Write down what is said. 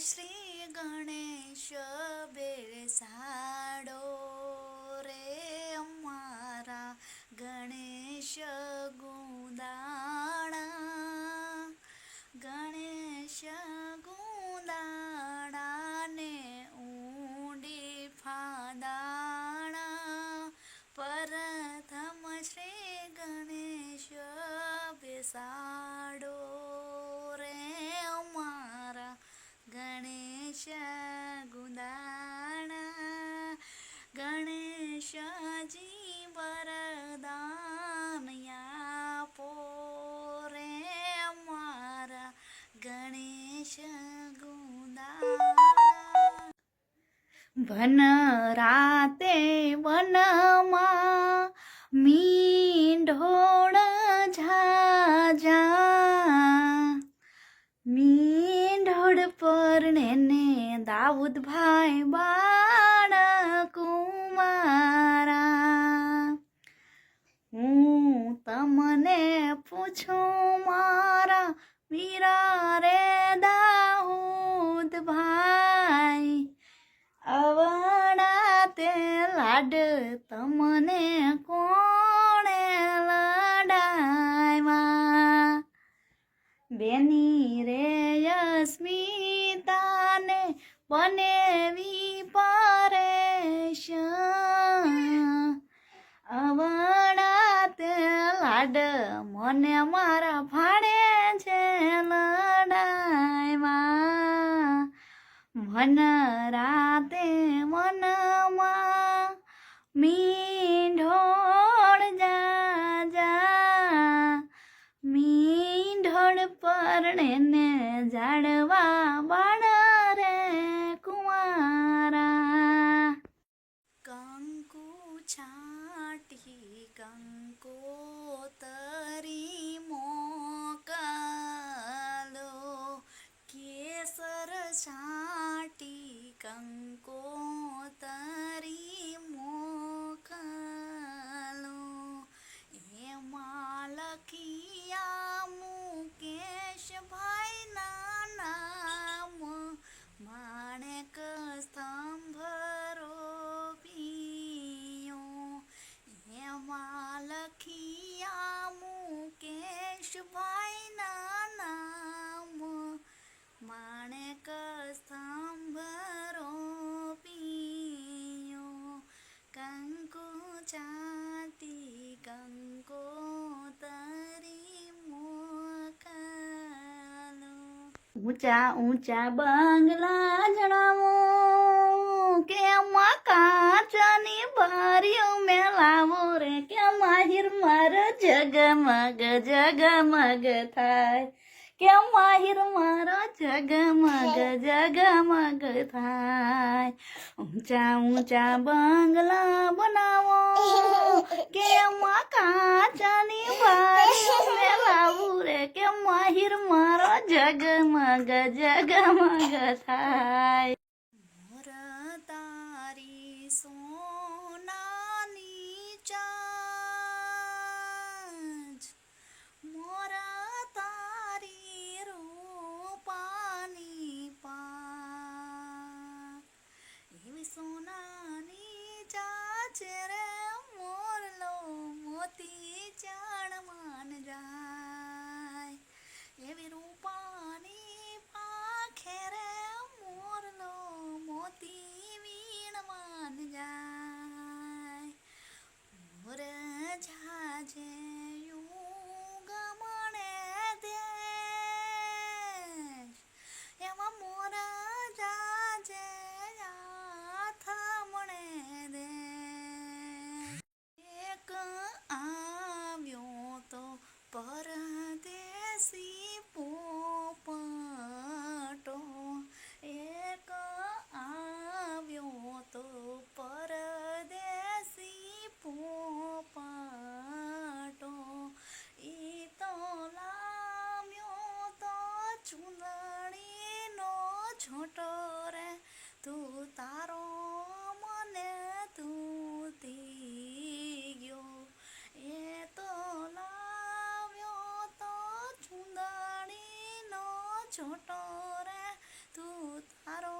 શ્રી ગણેશ બેસાડો રે અમારા ગણેશ ગુંદાણા, ગણેશ ગુંદાણાને ઊંડી ફાદાણા પ્રથમ શ્રી ગણેશ બેસાડો વન રાતે વનમાં મીંઢોળ ઝાઝા. મીંઢોળ પરણે ને દાઉદભાઈ બાળ કુમારા હું તમને પૂછું મારા વીરા રે દાઉદ લાડ તમને કોણે લડાયમાં બેની રે યસ્મિતાને બનેવી પારે અવડા તે લાડ મને મારા ભાડે છે લડાયમાં મન રાતે મનમાં મીંઢોળ જા જા મીંઢોળ પરણે ને જાડવા મુકેશભાઈ ના નામ માણેક સ્તંભ રોપિયો કંકુ ચાતી કંકો તરી મોકલો ઊંચા ઊંચા બંગલા જણાવો કે એમાં કાચની બારીઓ મેલાવો રે કે માહિર મારો જગમગ જગમગ થાય કે માહિર મારો જગમગ જગમગ થાય ઊંચા ઊંચા બંગલા બનાવો કે એમાં કાચની બારીઓ મેલાવું રે કે માહિર મારો જગમગ જગમગ થાય ચાંચ રે મોરલો મોતી ચાણ માન જાય એવી રૂપાની પાખે રે મોરલો મોતી વીણ માન જાય મોર ઝાઝે छोटो रे तू तारो